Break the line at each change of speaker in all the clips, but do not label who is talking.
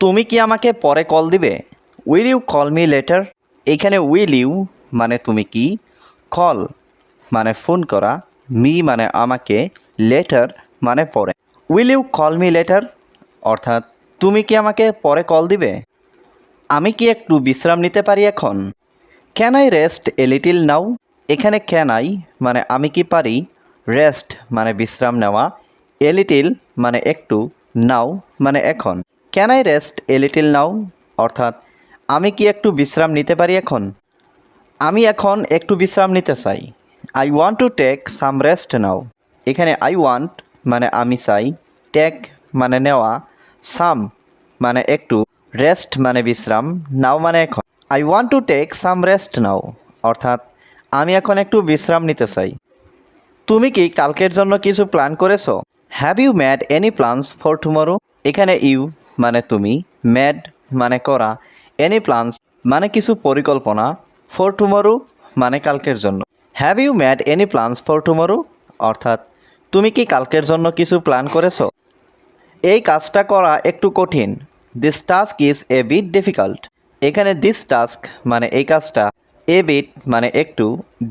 তুমি কি আমাকে পরে কল দিবে? Will you call me later এখানে উইল ইউ মানে তুমি কি? কল মানে ফোন করা মি মানে আমাকে লেটার মানে পরে। Will you call me later অর্থাৎ, তুমি কি আমাকে পরে কল দিবে? আমি কি একটু বিশ্রাম নিতে পারি এখন? Can I rest a little now এখানে ক্যান আই মানে আমি কি পারি? রেস্ট মানে বিশ্রাম নেওয়া এ লিটিল মানে একটু নাও মানে এখন। Can I rest a little now অর্থাৎ, আমি কি একটু বিশ্রাম নিতে পারি এখন? আমি এখন একটু বিশ্রাম নিতে চাই। I want to take some rest now এখানে আই ওয়ান্ট মানে আমি চাই টেক মানে নেওয়া সাম মানে একটু রেস্ট মানে বিশ্রাম নাও মানে এখন। I want to take some rest now অর্থাৎ, আমি এখন একটু বিশ্রাম নিতে চাই। তুমি কি কালকের জন্য কিছু প্ল্যান করেছ? Have you made any plans for tomorrow এখানে ইউ মানে তুমি ম্যাড মানে করা এনি প্ল্যানস মানে কিছু পরিকল্পনা ফর টুমরো মানে কালকের জন্য। Have you made any plans for tomorrow অর্থাৎ, তুমি কি কালকের জন্য কিছু প্ল্যান করেছ? এই কাজটা করা একটু কঠিন। This task is a bit difficult এখানে দিস টাস্ক মানে এই কাজটা এ বিট মানে একটু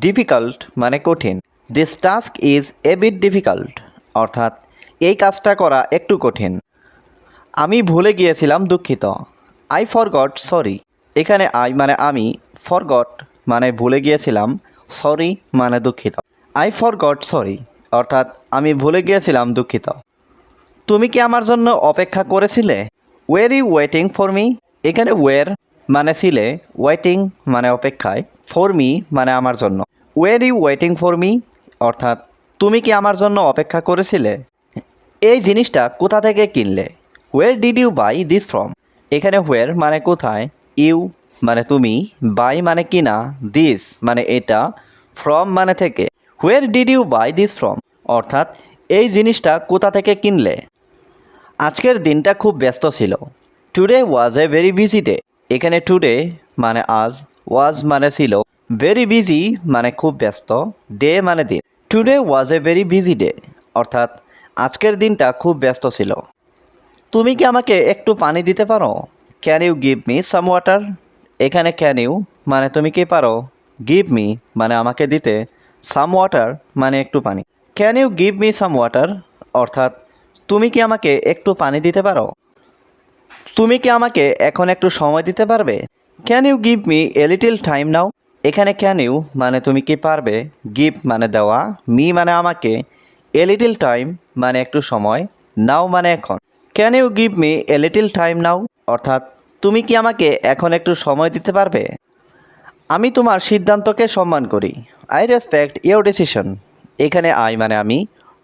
ডিফিকাল্ট মানে কঠিন। This task is a bit difficult অর্থাৎ, এই কাজটা করা একটু কঠিন। আমি ভুলে গিয়েছিলাম দুঃখিত। আই ফরগট সরি এখানে আই মানে আমি ফরগট মানে ভুলে গিয়েছিলাম সরি মানে দুঃখিত। আই ফরগট সরি অর্থাৎ আমি ভুলে গিয়েছিলাম, দুঃখিত। তুমি কি আমার জন্য অপেক্ষা করেছিলে? Where you waiting for me এখানে ওয়ের মানে ছিলে ওয়েটিং মানে অপেক্ষায় ফর মি মানে আমার জন্য। Where you waiting for me অর্থাৎ তুমি কি আমার জন্য অপেক্ষা করেছিলে? এই জিনিসটা কোথা থেকে কিনলে? Where did you buy this from এখানে হোয়ার মানে কোথায়? ইউ মানে তুমি বাই মানে কিনা দিস মানে এটা ফ্রম মানে থেকে। Where did you buy this from অর্থাৎ, এই জিনিসটা কোথা থেকে কিনলে? আজকের দিনটা খুব ব্যস্ত ছিল। Today was a very busy day এখানে টুডে মানে আজ ওয়াজ মানে ছিল। ভেরি বিজি মানে খুব ব্যস্ত। ডে মানে দিন। Today was a very busy day অর্থাৎ, আজকের দিনটা খুব ব্যস্ত ছিল। তুমি কি আমাকে একটু পানি দিতে পারো? Can you give me some water এখানে ক্যান ইউ মানে তুমি কি পারো? গিভ মি মানে আমাকে দিতে। সাম ওয়াটার মানে একটু পানি। Can you give me some water অর্থাৎ, তুমি কি আমাকে একটু পানি দিতে পারো? তুমি কি আমাকে এখন একটু সময় দিতে পারবে? Can you give me a little time now এখানে ক্যান ইউ মানে তুমি কি পারবে? গিভ মানে দেওয়া। মি মানে আমাকে। এ লিটিল টাইম মানে একটু সময়। নাও মানে এখন। Can you give me a little time now অর্থাৎ, তুমি কি আমাকে এখন একটু সময় দিতে পারবে? আমি তোমার সিদ্ধান্তকে সম্মান করি। আই রেসপেক্ট ইয়োর ডিসিশন এখানে আই মানে আমি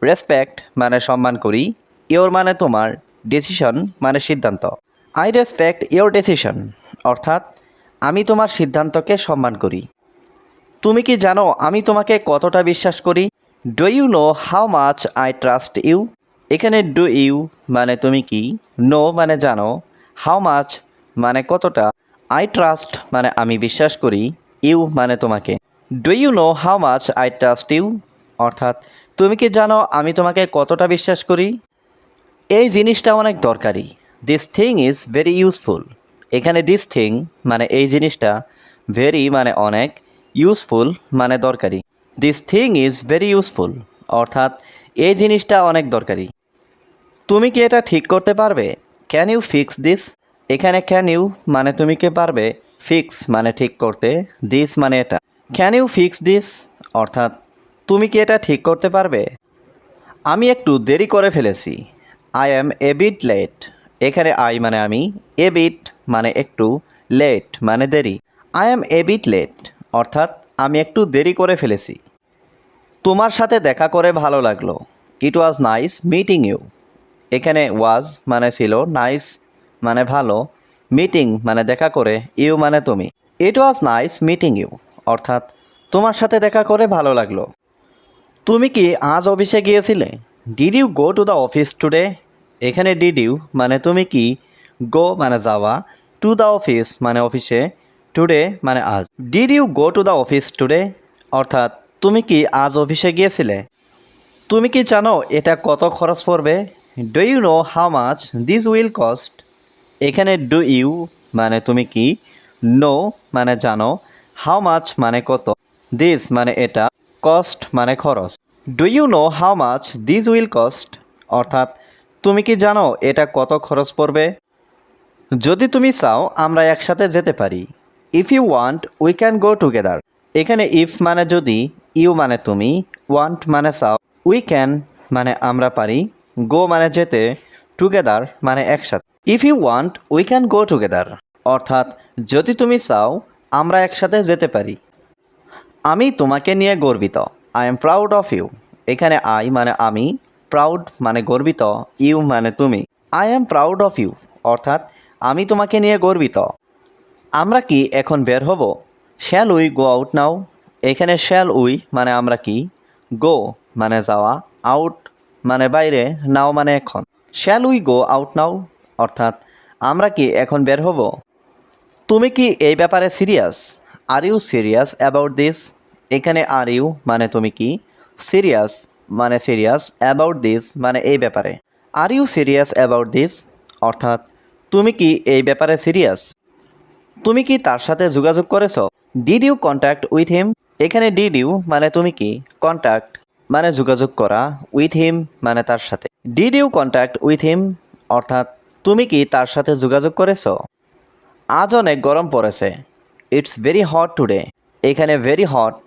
রেসপেক্ট মানে সম্মান করি ইয়োর মানে তোমার ডিসিশন মানে সিদ্ধান্ত। আই রেসপেক্ট ইয়োর ডিসিশন অর্থাৎ, আমি তোমার সিদ্ধান্তকে সম্মান করি। তুমি কি জানো আমি তোমাকে কতটা বিশ্বাস করি? Do you know how much I trust you এখানে ডু ইউ মানে তুমি কি নো মানে জানো হাউ মাচ মানে কতটা আই ট্রাস্ট মানে আমি বিশ্বাস করি ইউ মানে তোমাকে। Do you know how much I trust you অর্থাৎ, তুমি কি জানো আমি তোমাকে কতটা বিশ্বাস করি? এই জিনিসটা অনেক দরকারি। This thing is very useful এখানে দিস থিং মানে এই জিনিসটা ভেরি মানে অনেক ইউজফুল মানে দরকারি। This thing is very useful অর্থাৎ এই জিনিসটা অনেক দরকারি। তুমি কি এটা ঠিক করতে পারবে? ক্যান ইউ ফিক্স দিস এখানে ক্যান ইউ মানে তুমি কি পারবে? ফিক্স মানে ঠিক করতে দিস মানে এটা। ক্যান ইউ ফিক্স দিস অর্থাৎ, তুমি কি এটা ঠিক করতে পারবে? আমি একটু দেরি করে ফেলেছি। I am a bit late এখানে আই মানে আমি এ বিট মানে একটু লেট মানে দেরি। I am a bit late অর্থাৎ, আমি একটু দেরি করে ফেলেছি। তোমার সাথে দেখা করে ভালো লাগল। It was nice meeting you এখানে ওয়াজ মানে ছিল নাইস মানে ভালো। মিটিং মানে দেখা করে ইউ মানে তুমি। It was nice meeting you অর্থাৎ তোমার সাথে দেখা করে ভালো লাগল। তুমি কি আজ অফিসে গিয়েছিলে? Did you go to the office today এখানে ডিড ইউ মানে তুমি কি গো মানে যাওয়া? টু দ্য অফিস মানে অফিসে। টুডে মানে আজ। Did you go to the office today অর্থাৎ তুমি কি আজ অফিসে গিয়েছিলে? তুমি কি জানো এটা কত খরচ পড়বে? Do you know how much this will cost এখানে ডু ইউ মানে তুমি কি? নো মানে জানো। হাউ মাছ মানে কত? দিস মানে এটা। কস্ট মানে খরচ। Do you know how much this will cost অর্থাৎ, তুমি কি জানো এটা কত খরচ পড়বে? যদি তুমি চাও, আমরা একসাথে যেতে পারি। If you want we can go together এখানে ইফ মানে যদি ইউ মানে তুমি, ওয়ান্ট মানে চাও, উই ক্যান মানে আমরা পারি, গো মানে যেতে, টুগেদার মানে একসাথে। If you want, we can go together. অর্থাৎ, যদি তুমি চাও, আমরা একসাথে যেতে পারি। আমি তোমাকে নিয়ে গর্বিত, I am proud of you. এখানে আই মানে আমি, প্রাউড মানে গর্বিত, ইউ মানে তুমি। I am proud of you, অর্থাৎ, আমি তোমাকে নিয়ে গর্বিত। আমরা কি এখন বের হব? Shall we go out now? এখানে শ্যাল উই মানে আমরা কি? গো মানে যাওয়া আউট মানে বাইরে নাও মানে এখন। Shall we go out now অর্থাৎ, আমরা কি এখন বের হব? তুমি কি এই ব্যাপারে serious are you serious about this এখানে আর ইউ মানে তুমি কি? সিরিয়াস মানে সিরিয়াস অ্যাবাউট দিস মানে এই ব্যাপারে। Are you serious about this অর্থাৎ, তুমি কি এই ব্যাপারে সিরিয়াস তুমি কি তার সাথে যোগাযোগ করেছ? Did you contact with him এখানে ডিড ইউ মানে তুমি কি? কন্ট্যাক্ট মানে যোগাযোগ করা উইথ হিম মানে তার সাথে। Did you contact with him অর্থাৎ তুমি কি তার সাথে যোগাযোগ করেছ? আজ অনেক গরম পড়েছে। ইটস ভেরি হট টুডে এখানে ভেরি হট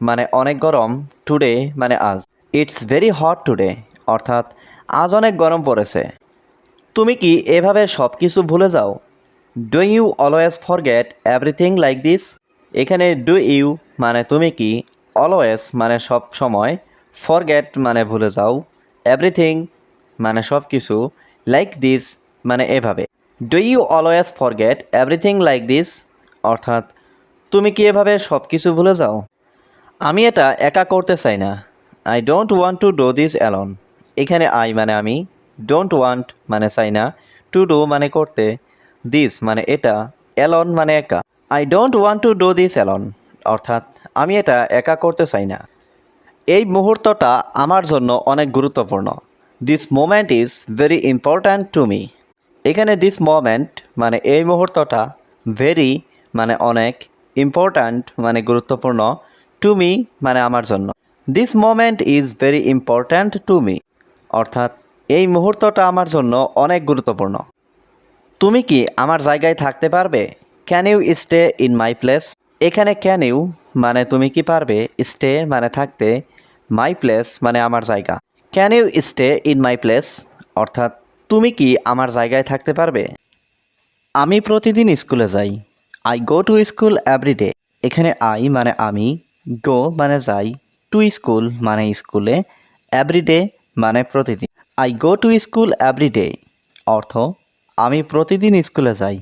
মানে অনেক গরম টুডে মানে আজ। ইটস ভেরি হট টুডে অর্থাৎ আজ অনেক গরম পড়েছে। তুমি কি এভাবে সব কিছু ভুলে যাও? Do you always forget everything like this এখানে ডু ইউ মানে তুমি কি অলওয়েজ মানে সব সময় ফরগেট মানে ভুলে যাও এভরিথিং মানে সব কিছু লাইক দিস মানে এভাবে। Do you always forget everything like this অর্থাৎ, তুমি কি এভাবে সব কিছু ভুলে যাও? আমি এটা একা করতে চাই না। I don't want to do this alone এখানে আই মানে আমি ডোন্ট ওয়ান্ট মানে চাই না। টু ডু মানে করতে দিস মানে এটা অ্যালন মানে একা। I don't want to do this alone অর্থাৎ, আমি এটা একা করতে চাই না। এই মুহূর্তটা আমার জন্য অনেক গুরুত্বপূর্ণ। This moment is very important to me এখানে দিস মোমেন্ট মানে এই মুহূর্তটা ভেরি মানে অনেক ইম্পর্ট্যান্ট মানে গুরুত্বপূর্ণ টু মি মানে আমার জন্য। This moment is very important to me অর্থাৎ, এই মুহূর্তটা আমার জন্য অনেক গুরুত্বপূর্ণ। তুমি কি আমার জায়গায় থাকতে পারবে? Can you stay in my place এখানে ক্যান ইউ মানে তুমি কি পারবে? স্টে মানে থাকতে মাই প্লেস মানে আমার জায়গা। Can you stay in my place অর্থাৎ তুমি কি আমার জায়গায় থাকতে পারবে? আমি প্রতিদিন স্কুলে যাই। I go to school every day এখানে আই মানে আমি গো মানে যাই। টু স্কুল মানে স্কুলে এভরিডে মানে প্রতিদিন। I go to school every day অর্থ, আমি প্রতিদিন স্কুলে যাই।